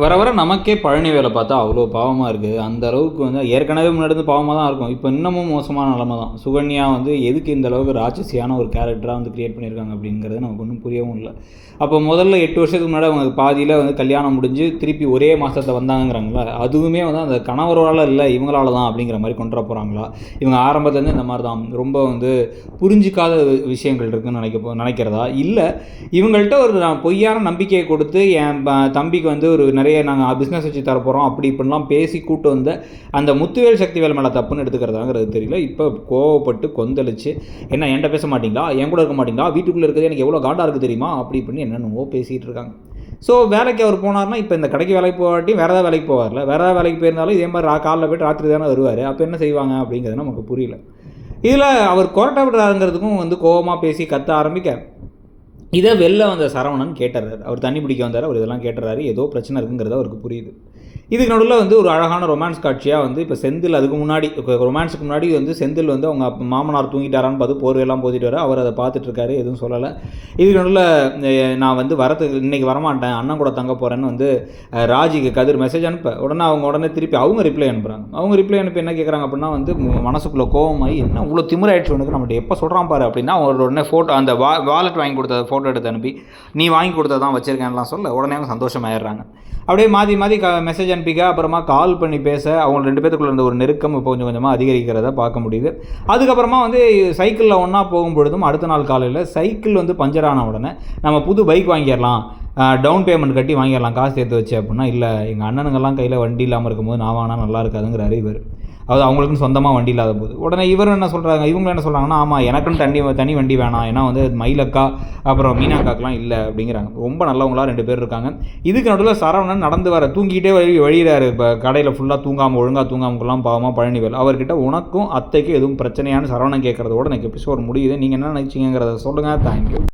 வர வர நமக்கே பழனி வேலை பார்த்தா அவ்வளோ பாவமாக இருக்குது அந்த அளவுக்கு வந்து ஏற்கனவே முன்னாடி வந்து பாவமாக தான் இருக்கும். இப்போ இன்னமும் மோசமான நிலமை தான். சுகன்யா வந்து எதுக்கு இந்த அளவுக்கு ராட்சசியான ஒரு கேரக்டராக வந்து க்ரியேட் பண்ணியிருக்காங்க அப்படிங்கிறது நமக்கு ஒன்றும் புரியவும் இல்லை. அப்போ முதல்ல எட்டு வருஷத்துக்கு முன்னாடி அவங்க பாதியில் வந்து கல்யாணம் முடிஞ்சு திருப்பி ஒரே மாதத்தை வந்தாங்கிறாங்களா அதுவுமே வந்து அந்த கணவரால் இல்லை இவங்களால தான் அப்படிங்கிற மாதிரி கொண்டு வர போகிறாங்களா இவங்க ஆரம்பத்துலேருந்து இந்த மாதிரி தான். ரொம்ப வந்து புரிஞ்சிக்காத விஷயங்கள் இருக்குன்னு நினைக்க நினைக்கிறதா? இல்லை இவங்கள்ட்ட ஒரு பொய்யான நம்பிக்கையை கொடுத்து என் ப- தம்பிக்கு வந்து ஒரு நிறைய நாங்கள் பிஸ்னஸ் வச்சு தரப்போகிறோம் அப்படி இப்படிலாம் பேசி கூட்டு வந்த அந்த முத்துவேல் சக்திவேல் மேலே தப்புன்னு எடுத்துக்கிறதாங்கிறது தெரியல. இப்போ கோவப்பட்டு கொந்தளிச்சு என்ன என்கிட்ட பேச மாட்டீங்களா? என் கூட இருக்க மாட்டீங்களா? வீட்டுக்குள்ளே இருக்கிறது எனக்கு எவ்வளோ காண்டாக இருக்குது தெரியுமா? அப்படி இப்படின்னு என்னென்னவோ பேசிகிட்டு இருக்காங்க. ஸோ வேலைக்கு அவர் போனார்னா இப்போ இந்த கடைக்கு வேலைக்கு போகாட்டி வேறு ஏதாவது வேலைக்கு போவார்ல. வேறு ஏதாவது வேலைக்கு போயிருந்தாலும் இதே மாதிரி காலைல போய்ட்டு ராத்திரி தானே வருவார். அப்போ என்ன செய்வாங்க அப்படிங்கிறது நமக்கு புரியல. இதில் அவர் கொரட்டை விடுறாருங்கிறதுக்கும் வந்து கோவமாக பேசி கத்த ஆரம்பிக்க இதை வெளில வந்த சரவணன் கேட்டுறாரு. அவர் தண்ணி பிடிக்க வந்தார். அவர் இதெல்லாம் கேட்டுறாரு. ஏதோ பிரச்சனை இருக்குங்கிறது அவருக்கு புரியுது. இதுக்கு நடுவில் வந்து ஒரு அழகான ரொமான்ஸ் காட்சியாக வந்து இப்போ செந்தில் அதுக்கு முன்னாடி ரொமான்ஸுக்கு முன்னாடி வந்து செந்தில் வந்து அவங்க மாமனார் தூங்கிட்டாரான்னு பார்த்து போர்வையெல்லாம் போத்திட்டு வர அவர் அதை பார்த்துட்டு இருக்காரு எதுவும் சொல்லலை. இதுக்கு நடுவில் நான் வந்து வரத்துக்கு இன்றைக்கி வரமாட்டேன் அண்ணன் கூட தங்க போகிறேன்னு வந்து ராஜிக்கு கதிர் மெசேஜ் அனுப்ப. உடனே அவங்க உடனே திருப்பி அவங்க ரிப்ளை அனுப்புகிறாங்க அவங்க ரிப்ளை அனுப்பி என்ன கேட்குறாங்க அப்படின்னா வந்து மனசுக்குள்ளே மனசுக்குள்ள கோவமாகி என்ன இவ்வளோ திமிராயிடுச்சு உனக்கு நம்மகிட்ட எப்போ சொல்கிறான் பாரு அப்படின்னா அவர் உடனே ஃபோட்டோ அந்த வா வாலெட் வாங்கி கொடுத்த ஃபோட்டோ எடுத்து அனுப்பி நீ வாங்கி கொடுத்ததான் வச்சிருக்கேன்லாம் சொல்ல உடனே அவங்க சந்தோஷமாயிடுறாங்க. அப்படியே மாற்றி மாற்றி க மெசேஜ் அனுப்பிக்க அப்புறமா கால் பண்ணி பேச அவங்க ரெண்டு பேத்துக்குள்ள இருந்த ஒரு நெருக்கம் இப்போ கொஞ்சம் கொஞ்சமாக அதிகரிக்கிறத பார்க்க முடியுது. அதுக்கப்புறமா வந்து சைக்கிளில் ஒன்றா போகும் பொழுதும் அடுத்த நாள் காலையில் சைக்கிள் வந்து பஞ்சர் ஆன உடனே நம்ம புது பைக் வாங்கிடலாம் டவுன் பேமெண்ட் கட்டி வாங்கிடலாம் காசு சேர்த்து வச்சு அப்படின்னா இல்லை எங்கள் அண்ணனுங்கெல்லாம் கையில் வண்டி இல்லாமல் இருக்கும்போது நான் வாங்கினா நல்லா இருக்காதுங்கிற இவர். அதாவது அவங்களுக்குன்னு சொந்தமாக வண்டி இல்லாத போது. உடனே இவர் என்ன சொல்கிறாங்க இவங்க என்ன சொல்கிறாங்கன்னா ஆமாம் எனக்குன்னு தண்ணி தனி வண்டி வேணாம். ஏன்னா வந்து மயிலக்கா அப்புறம் மீனாக்காக்கெலாம் இல்லை அப்படிங்கிறாங்க. ரொம்ப நல்லவங்களா ரெண்டு பேர் இருக்காங்க. இதுக்கு நடுவில் சரவணன் நடந்து வர தூங்கிட்டே வழி வழியிறாரு. இப்போ கடையில் ஃபுல்லாக தூங்காமல் ஒழுங்காக தூங்காமலாம் பாவமாக பழனிவேல். அவர்கிட்ட உனக்கும் அத்தைக்கும் எதுவும் பிரச்சனையான்னு சரவணன் கேட்குறதோட எனக்கு எபிசோட் முடியுது. நீங்கள் என்ன நினச்சிங்கிறத சொல்லுங்கள் தேங்க்யூ